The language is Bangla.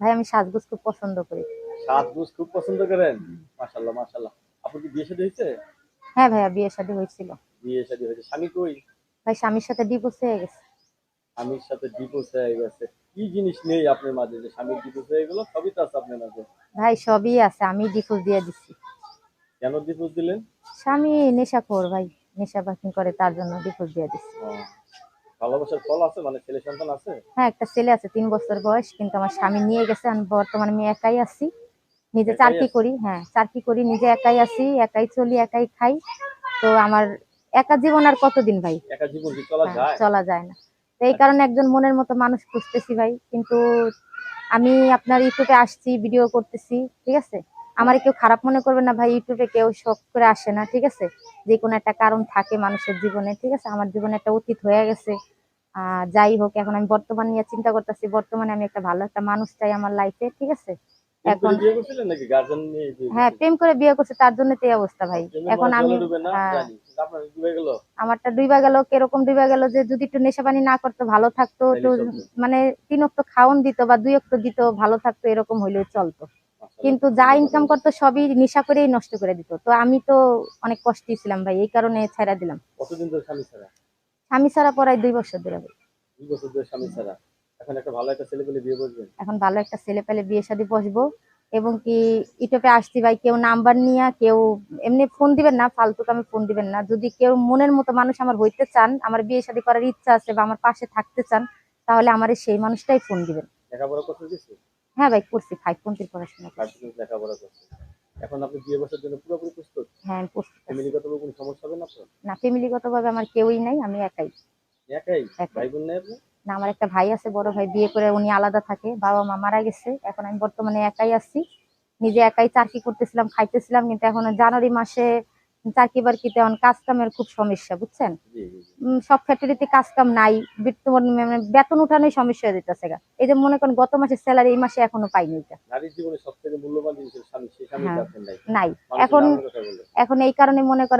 ভাই আমি সাজগোজ খুব পছন্দ করি। সাজগোজ খুব পছন্দ করেন? মাশাল্লাহ মাশাল্লাহ আপনার কি বিয়ে শাদী হয়েছে? হ্যাঁ ভাইয়া বিয়ে শাদী হয়েছিল। বিয়ে শাদী হয়েছে। স্বামী কই? ভাই স্বামীর সাথে ডিভোর্স হয়ে গেছে। স্বামীর সাথে ডিভোর্স হয়ে গেছে। কি জিনিস নেই আপনার মাঝে যে স্বামীর ডিভোর্স হয়ে গেল? সবই তো আছে আপনার মাঝে। ভাই সবই আছে। আমি ডিভোর্স দিয়ে দিচ্ছি কেন ডিভোর্স দিলেন? স্বামী নেশাখোর ভাই। নেশা বাকিং করে তার জন্য ডিভোর্স দিয়ে দিচ্ছি ও, ভালোবাসার ফল আছে? মানে ছেলে সন্তান আছে? হ্যাঁ একটা ছেলে আছে তিন বছর বয়স কিন্তু আমার স্বামী নিয়ে গেছে। আমি বর্তমানে আমি একাই আছি। নিজে চাকরি করি হ্যাঁ চাকরি করি নিজে একাই আছি একাই চলি একাই খাই। তো আমার একা জীবন আর কতদিন ভাই? একা জীবন চলা হ্যাঁ, যায়? চলা যায় না। তো এই কারণে একজন মনের মতো মানুষ খুঁজতেছি ভাই কিন্তু আমি আপনার ইউটিউবে আসছি ভিডিও করতেছি ঠিক আছে? আমার কেউ খারাপ মনে করবে না ভাই ইউটিউবে কেউ শখ করে আসে না ঠিক আছে? যে কোনো একটা কারণ থাকে মানুষের জীবনে ঠিক আছে? আমার জীবনে একটা অতীত হয়ে গেছে। যাই হোক এখন আমি বর্তমান নিয়ে চিন্তা করতেছি বর্তমানে আমি একটা ভালো একটা মানুষ চাই আমার লাইফে ঠিক আছে? এখন হ্যাঁ প্রেম করে বিয়ে করছে তার জন্য এই অবস্থা ভাই। এখন আমি হ্যাঁ, আমারটা ডুইবা গেল কীরকম ডুইবা গেল যে যদি একটু নেশা পানি না করতো ভালো থাকতো। মানে তিন অক্ত খাওন দিত বা দুই অক্ত দিত ভালো থাকতো এরকম হইলে চলতো। কিন্তু যা ইনকাম করতো সবই নেশা করেই নষ্ট করে দিত। তো আমি তো অনেক কষ্টই ছিলাম ভাই এই কারণে ছেড়ে দিলাম। কতদিন ধরে স্বামী ছাড়া? স্বামী ছাড়া পড়াই দুই বছর ধরে ভাই। দুই বছর ধরে স্বামী ছাড়া। এখন একটা ভালো একটা ছেলে পেলে বিয়ে করবেন এখন ভালো একটা ছেলে পেলে বিয়ে শাদী বসবো। এবং কি ইউটিউবে আসছি ভাই কেউ নাম্বার নিয়ে কেউ এমনি ফোন দিবেন না ফালতু আমি ফোন দিবেন না। যদি কেউ মনের মতো মানুষ আমার হইতে চান আমার বিয়ে শাদী করার ইচ্ছা আছে বা আমার পাশে থাকতে চান তাহলে আমার সেই মানুষটাই ফোন দিবেন। লেখাপড়া করতে গেছে হ্যাঁ ভাই করছি ফাইভ পর্যন্ত পড়াশোনা করছি। লেখাপড়া করছে এখন আপনি বিয়ে বসার জন্য পুরোপুরি প্রস্তুত? হ্যাঁ আমি পড়ছি ফ্যামিলিগত কোনো সমস্যা হবে না আপনার? না ফ্যামিলিগত ভাবে আমার কেউই নাই আমি একাই। একাই? একাই। ভাই বোন নেই আপনি না আমার একটা ভাই আছে বড় ভাই বিয়ে করে উনি আলাদা থাকে বাবা মা মারা গেছে এখন আমি বর্তমানে একাই আছি। নিজে একাই চাকরি করতেছিলাম খাইতেছিলাম কিন্তু এখন জানুয়ারি মাসে চাকরি বাকরিতে এখন কাজ কামের খুব সমস্যা বুঝছেন? সব ফ্যাক্টরিতে কাজ কাম নাই মানে বেতন উঠানোই সমস্যা দিতেছে যেতেছে গা। এই যে মনে করেন গত মাসের স্যালারি এই মাসে এখনও পাইনি হ্যাঁ। নাই। নাই। এখন এখন এই কারণে মনে করেন